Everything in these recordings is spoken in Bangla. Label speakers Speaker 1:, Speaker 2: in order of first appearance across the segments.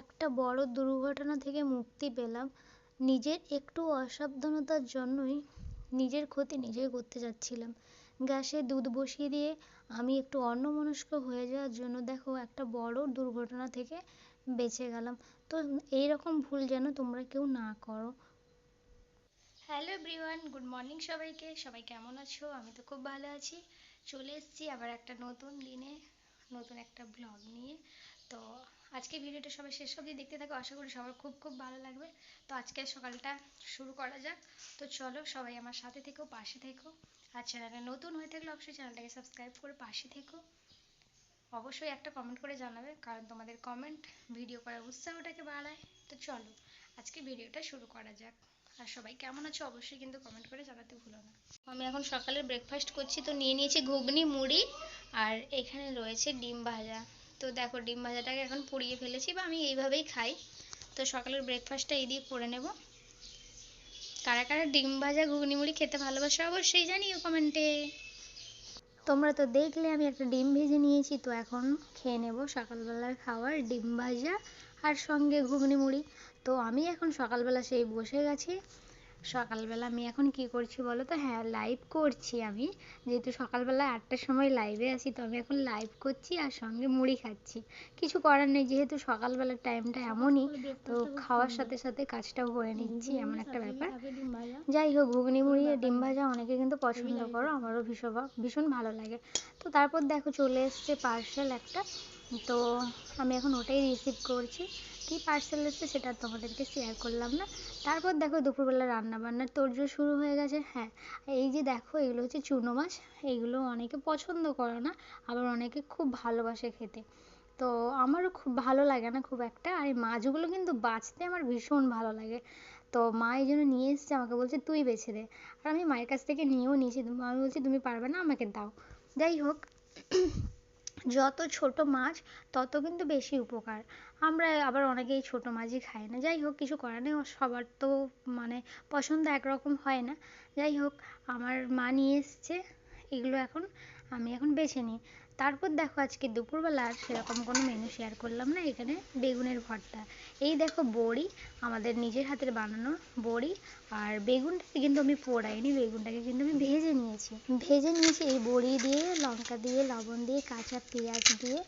Speaker 1: একটা বড় দুর্ঘটনা থেকে মুক্তি পেলাম। নিজের একটু অসাবধানতার জন্যই নিজের ক্ষতি নিজেই করতে যাচ্ছিলাম। গ্যাসে দুধ বসিয়ে দিয়ে আমি একটু অন্যমনস্ক হয়ে যাওয়ার জন্য দেখো একটা বড় দুর্ঘটনা থেকে বেঁচে গেলাম। তো এইরকম ভুল যেন তোমরা কেউ না করো। হ্যালো এভরিওয়ান গুড মর্নিং সবাইকে। সবাই কেমন আছো? আমি তো খুব ভালো আছি। চলে এসেছি আবার একটা নতুন দিনে, নতুন একটা ব্লগ নিয়ে। তো আজকে ভিডিওটা সবাই শেষ অবধি দেখতে থাকো। আশা করি সবার খুব খুব ভালো লাগবে। তো আজকে সকালটা শুরু করা যাক। তো চলো সবাই আমার সাথে থেকো, পাশে থেকো। আর চ্যানেলে নতুন হয়ে থাকলে অবশ্যই চ্যানেলটাকে সাবস্ক্রাইব করে পাশে থেকো। অবশ্যই একটা কমেন্ট করে জানাবে, কারণ তোমাদের কমেন্ট ভিডিও করার উৎসাহটাকে বাড়ায়। তো চলো আজকে ভিডিওটা শুরু করা যাক। আর সবাই কেমন আছো অবশ্যই কিন্তু কমেন্ট করে জানাতে ভুলো না। আমি এখন সকালে ব্রেকফাস্ট করছি, তো নিয়ে নিয়েছি ঘুগনি, মুড়ি, আর এখানে রয়েছে ডিম ভাজা। তো দেখো ডিম ভাজাটাকে এখন পুড়িয়ে ফেলেছি বা আমি এইভাবেই খাই। তো সকালের ব্রেকফাস্টটা এই দিয়ে করে নেব। কারা কারা ডিম ভাজা ঘুগনি মুড়ি খেতে ভালোবাসো অবশ্যই জানিও কমেন্টে। তোমরা তো দেখলে আমি একটা ডিম ভেজে নিয়েছি, তো এখন খেয়ে নেব সকালবেলার খাবার ডিম ভাজা আর সঙ্গে ঘুগনি মুড়ি তো আমি এখন সকালবেলা সেই বসে গেছি। সকালবেলা আমি এখন কি করছি বলো তো? হ্যাঁ লাইভ করছি আমি। যেহেতু সকালবেলা আটটার সময় লাইভে আছি, তো আমি এখন লাইভ করছি আর সঙ্গে মুড়ি খাচ্ছি। কিছু করার নেই, যেহেতু সকালবেলার টাইমটা এমনই, তো খাওয়ার সাথে সাথে কাজটাও করে নিচ্ছি, এমন একটা ব্যাপার। যাই হোক, ঘুগনি মুড়ি আর ডিম ভাজা অনেকে কিন্তু পছন্দ করো, আমারও ভীষণ ভীষণ ভালো লাগে। তো তারপর দেখো চলে এসছে পার্সেল একটা। তো আমি এখন ওটাই রিসিভ করছি। কী পার্সেল এসছে সেটা তোমাদেরকে শেয়ার করলাম না। তারপর দেখো দুপুরবেলা রান্না বান্নার তোড়জোড় শুরু হয়ে গেছে হ্যাঁ। এই যে দেখো, এগুলো হচ্ছে চুনো মাছ এইগুলো অনেকে পছন্দ করে না, আবার অনেকে খুব ভালোবাসে খেতে। তো আমারও খুব ভালো লাগে না খুব একটা, আর এই মাছগুলো কিন্তু বাছতে আমার ভীষণ ভালো লাগে। তো মা এই জন্য নিয়ে এসছে, আমাকে বলছে, তুই বেছে দে। আর আমি মায়ের কাছ থেকে নিয়েও নিয়েছি, আমি বলছি, তুমি পারবে না, আমাকে দাও। যাই হোক যত ছোট মাছ, তত কিন্তু বেশি উপকার। আমরা আবার অনেকেই ছোট মাছই খাই না। যাই হোক, কিছু করার নেই। সবার তো মানে পছন্দ একরকম হয় না। যাই হোক, আমার মা নিয়ে এসছে। এগুলো এখন আমি এখন বেছে নিই। তারপর দেখো আজকে দুপুরবেলা আর সেরকম কোনো মেনু শেয়ার করলাম না, এখানে বেগুনের ভর্তা। এই দেখো বড়ি, আমাদের নিজের হাতের বানানো বড়ি, আর বেগুনটাকে কিন্তু আমি পোড়াইনি, বেগুনটাকে কিন্তু আমি ভেজে নিয়েছি। ভেজে নিয়েছি এই বড়ি দিয়ে, লঙ্কা দিয়ে, লবণ দিয়ে, কাঁচা পেঁয়াজ দিয়ে,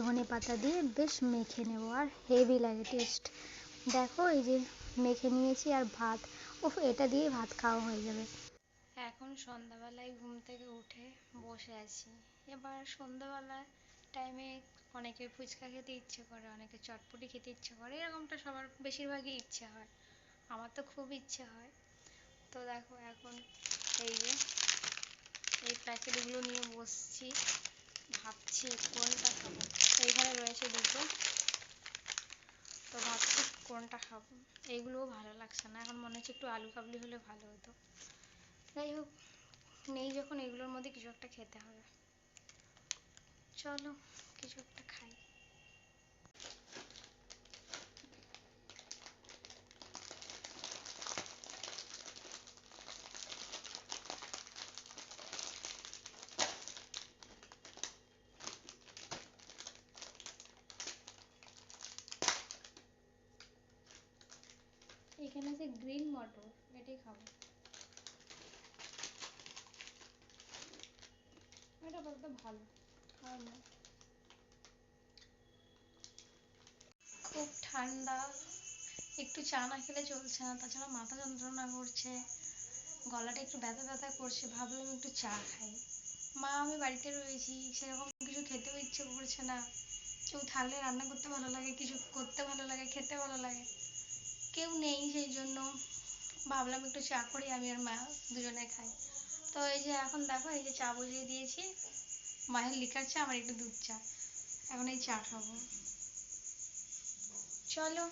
Speaker 1: ধনে পাতা দিয়ে, বেশ মেখে নেব, আর হেভি লাগে টেস্ট দেখো এই যে মেখে নিয়েছি আর ভাত, উফ, এটা দিয়ে ভাত খাওয়া হয়ে যাবে। এখন সন্ধ্যাবেলায় ঘুম থেকে উঠে বসে আছি। এবার সন্ধ্যাবেলা টাইমে অনেকে ফুচকা খেতে ইচ্ছে করে, অনেকে চটপটি খেতে ইচ্ছে করে, এরকমটা সবার বেশিরভাগই ইচ্ছে হয়। আমার তো খুব ইচ্ছে হয়। তো দেখো এখন এই যে, এই প্যাকেটগুলো নিয়ে বসছি। ভাবছি কোনটা খাব? এইখানে রয়েছে দুটো। তো ভাবছি কোনটা খাব? এইগুলোও ভালো লাগছে না। এখন মনে হচ্ছে একটু আলু কাবলি হলে ভালো হতো। যাই হোক, নেই যখন, এগুলোর মধ্যে কিছু একটা খেতে হবে। চলো, কিছু একটা খাই। এখানে আছে গ্রিন মটর, এটাই খাব। এটা ভালো খাওয়ার না। খুব ঠান্ডা, একটু চা না খেলে চলছে না, তাছাড়া মাথা যন্ত্রণা করছে, গলাটা একটু ব্যথা ব্যথা করছে, ভাবলাম একটু চা খাই। মা, আমি বাড়িতে রয়েছি, সেরকম কিছু খেতেও ইচ্ছে করছে না। কেউ থাকলে রান্না করতে ভালো লাগে, কিছু করতে ভালো লাগে, খেতে ভালো লাগে। কেউ নেই সেই জন্য। ভাবলাম একটু চা করি, আমি আর মা দুজনে খাই। তো এই যে এখন দেখো, এই যে চা বসিয়ে দিয়েছি। মায়ের লিকার চা, আমার একটু দুধ চা। এখন এই চা খাব। চলো,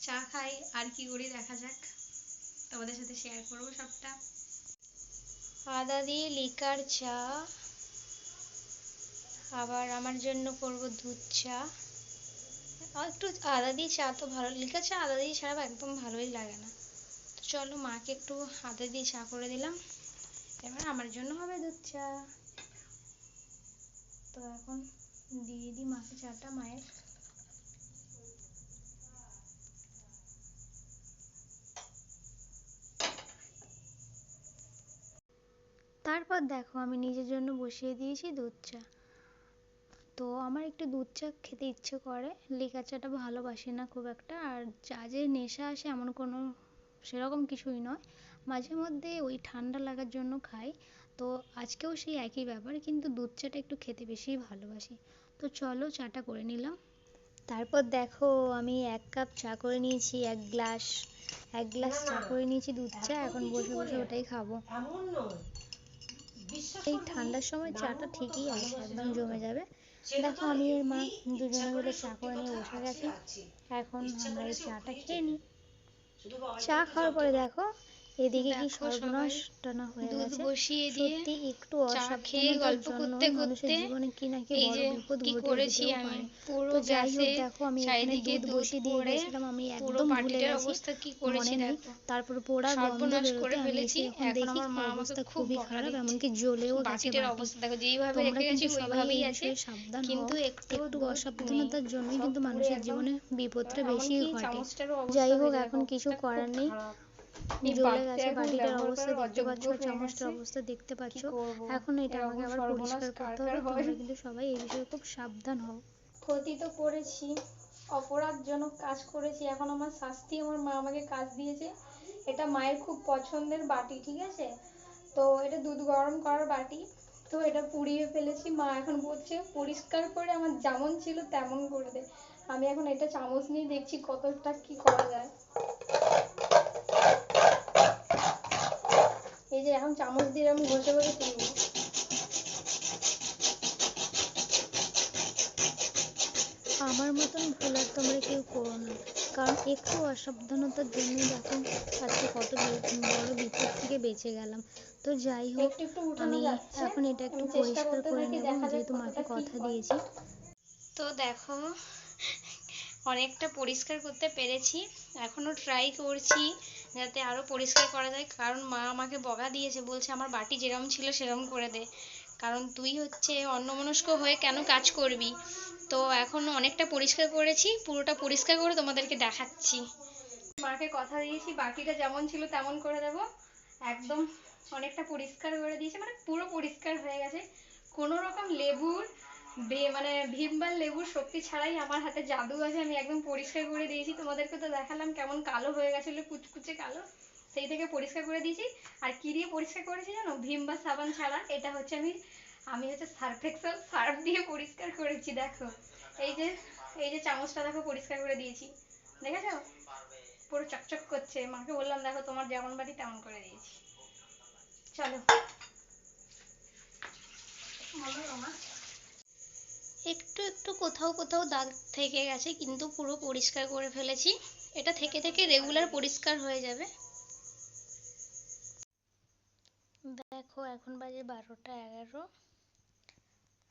Speaker 1: চা খাই, আর কি করি দেখা যাক। তোমাদের সাথে শেয়ার করব সবটা। আদা দিয়ে লিকার চা, আবার আমার জন্য করব দুধ চা। একটু আদা দিয়ে চা তো ভালো, লিকার চা আদা দিয়ে ছাড়া একদম ভালোই লাগে না। তো চলো, মাকে একটু আদা দিয়ে চা করে দিলাম। এবার আমার জন্য হবে দুধ চা। তো এখন দিয়ে মাকে চাটা মায়ের। তারপর দেখো আমি নিজের জন্য বসিয়ে দিয়েছি দুধ চা। তো আমার একটু দুধ চা খেতে ইচ্ছে করে লেকা চাটা ভালোবাসি না খুব একটা, আর চা যে নেশা আসে এমন কোনো সেরকম কিছুই নয়। মাঝে মধ্যে ওই ঠান্ডা লাগার জন্য খাই। তো আজকেও সেই একই ব্যাপার, কিন্তু দুধ চাটা একটু খেতে বেশিই ভালোবাসি। তো চলো চাটা করে নিলাম। তারপর দেখো আমি এক কাপ চা করে নিয়েছি, এক গ্লাস এক গ্লাস চা করে নিয়েছি দুধ চা, এখন বসে বসে ওটাই খাব। এই ঠান্ডার সময় চাটা ঠিকই আছে একদম জমে যাবে। দেখো আমি আর মা দুজনে মিলে চা করে নিয়ে বসে গেছি। এখন আমরা এই চাটা খেয়ে নিই। চা খাওয়ার পরে দেখো এদিকে কি
Speaker 2: দেখো সবাই
Speaker 1: সর্বনাশটা না হয়ে গেছে?
Speaker 2: বসিয়ে দিয়ে
Speaker 1: সত্যি একটু অসাবধানতার জন্য
Speaker 2: করতে
Speaker 1: মানুষের
Speaker 2: করতে
Speaker 1: জীবনে কি না কি বড় বিপদ
Speaker 2: কি
Speaker 1: ঘটে
Speaker 2: করেছি
Speaker 1: যেতেও
Speaker 2: আমি?
Speaker 1: পারে। যাই হোক দেখো আমি এখানে দুধ বসিয়ে দিয়ে গেছিলাম আমি একদম ভুলে গেছি।
Speaker 2: অবস্থা কি করেছি
Speaker 1: মনে নেই।
Speaker 2: দেখো।
Speaker 1: তারপর পোড়া গন্ধ
Speaker 2: সর্বনাশ করে
Speaker 1: বেরোতে আমি
Speaker 2: ফেলেছি
Speaker 1: এসে এখন দেখি অবস্থা খুবই খারাপ। এমনকি জ্বলেও গেছে তোমরা কিন্তু সবাই এই
Speaker 2: আছে।
Speaker 1: বিষয়ে সাবধান
Speaker 2: কিন্তু
Speaker 1: হও
Speaker 2: একটু
Speaker 1: অসাবধানতার। জন্যই কিন্তু মানুষের জীবনে বিপদটা বেশি ঘটে। যাই হোক এখন কিছু করার নেই। জ্বলে গেছে বাটিটার অবস্থা দেখতে পাচ্ছ চামচটার অবস্থা দেখতে পাচ্ছ। এখন এটা আমাকে আবার পরিষ্কার করতে হবে। তোমরা কিন্তু সবাই এই বিষয়ে খুব সাবধান হও।
Speaker 3: ক্ষতি তো করেছি অপরাধজনক কাজ করেছি। এখন আমার শাস্তি আমার মা আমাকে কাজ দিয়েছে। এটা মায়ের খুব পছন্দের বাটি ঠিক আছে? তো এটা দুধ গরম করার বাটি। তো এটা পুড়িয়ে ফেলেছি মা এখন বলছে পরিষ্কার করে আমার যেমন ছিল তেমন করে দে। আমি এখন এটা চামচ নিয়ে দেখছি কতটা কি করা যায়। যে এখন চামচ দিয়ে আমি ঘষে ঘষে তুলবো
Speaker 1: আমার মতন ভুল আর তোমরা কেউ করো না। কারণ একটু অসাবধানতার জন্যই দেখো আজকে কত বড় বিপদ থেকে বেঁচে গেলাম। তো যাই হোক আমি এখন এটা একটু পরিষ্কার করে নেব যেহেতু মাকে কথা দিয়েছি।
Speaker 2: তো দেখো অনেকটা পরিষ্কার করতে পেরেছি। এখনও ট্রাই করছি। যাতে আরও পরিষ্কার করা যায়। কারণ মা আমাকে বকা দিয়েছে, বলছে আমার বাটি যেরকম ছিল সেরকম করে দে। কারণ তুই হচ্ছে অন্যমনস্ক হয়ে কেন কাজ করবি? তো এখন অনেকটা পরিষ্কার করেছি, পুরোটা পরিষ্কার করে তোমাদেরকে দেখাচ্ছি।
Speaker 3: মাকে কথা দিয়েছি বাকিটা যেমন ছিল তেমন করে দেব। একদম অনেকটা পরিষ্কার করে দিয়েছি মানে পুরো পরিষ্কার হয়ে গেছে। কোনো রকম লেবুর মানে ভিমবার লেবুর শক্তি ছাড়াই আমার হাতে জাদু আছে, আমি একদম পরিষ্কার করে দিয়েছি। তোমাদেরকে তো দেখালাম কেমন কালো হয়ে গেছিল, কুচকুচে কালো। সেই থেকে পরিষ্কার করে দিয়েছি। আর কি দিয়ে পরিষ্কার করেছি জানো? ভিম বা সাবান ছাড়া। এটা হচ্ছে আমি আমি হচ্ছে সার্ফ এক্সেল সার্ফ দিয়ে পরিষ্কার করেছি, দেখো। এই যে এই যে চামচটা দেখো, পরিষ্কার করে দিয়েছি। দেখেছ? পুরো চকচক করছে। মাকে বললাম, দেখো, তোমার যেমন বাড়ি তেমন করে দিয়েছি। চলো।
Speaker 2: একটু একটু কোথাও কোথাও দাগ থেকে গেছে, কিন্তু পুরো পরিষ্কার করে ফেলেছি। এটা থেকে থেকে রেগুলার পরিষ্কার হয়ে যাবে।
Speaker 1: দেখো, এখন বাজে বারোটা এগারো।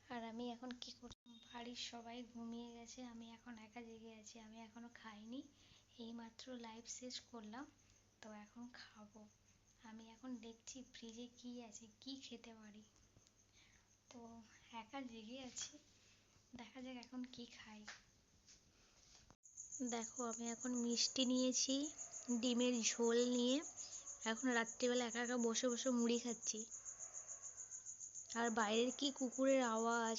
Speaker 1: আর আমি এখন কি করছি? বাড়ির সবাই ঘুমিয়ে গেছে, আমি এখন একা জেগে আছি, আমি এখনও খাইনি। এইমাত্র লাইভ শেষ করলাম, তো এখন খাব। আমি এখন দেখছি ফ্রিজে কি আছে, কি খেতে পারি। তো একা জেগে আছি। দেখা যাক এখন কি খাই। দেখো, আমি এখন মিষ্টি নিয়েছি, ডিমের ঝোল নিয়ে। এখন রাত্রিবেলা একা একা বসে বসে মুড়ি খাচ্ছি। আর বাইরের কি কুকুরের আওয়াজ?